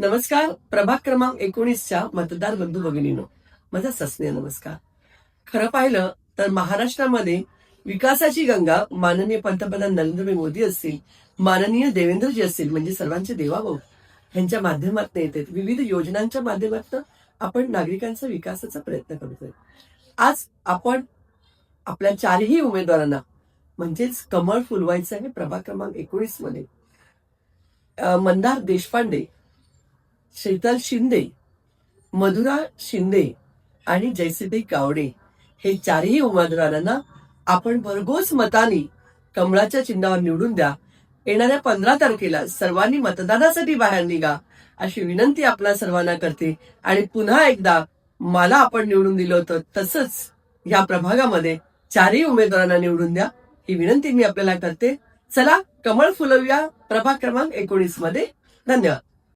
नमस्कार प्रभाग क्रमांक एकोणीसच्या मतदार बंधू भगिनीनो. माझा सस्नेह नमस्कार. खरं पाहिलं तर महाराष्ट्रामध्ये विकासाची गंगा माननीय पंतप्रधान नरेंद्र मोदी असतील माननीय देवेंद्रजी असतील म्हणजे सर्वांचे देवाभाऊ यांच्या माध्यमातून येते विविध योजनांच्या माध्यमातून आपण नागरिकांचा विकासाचा प्रयत्न करतोय. आज आपण आपल्या चारही उमेदवारांना म्हणजेच कमळ फुलवायचं आहे प्रभाग क्रमांक एकोणीसमध्ये. मंदार देशपांडे शीतल शिंदे मधुरा शिंदे आणि जयसिद्धी गावडे हे चारही उमेदवारांना आपण भरघोस मताने कमळाच्या चिन्हावर निवडून द्या. येणाऱ्या पंधरा तारखेला सर्वांनी मतदानासाठी बाहेर निघा अशी विनंती आपल्या सर्वांना करते. आणि पुन्हा एकदा मला आपण निवडून दिलं होतं तसंच या प्रभागामध्ये चारही उमेदवारांना निवडून द्या ही विनंती मी आपल्याला करते. चला कमळ फुलवूया प्रभाग क्रमांक एकोणीसमध्ये धन्यवाद.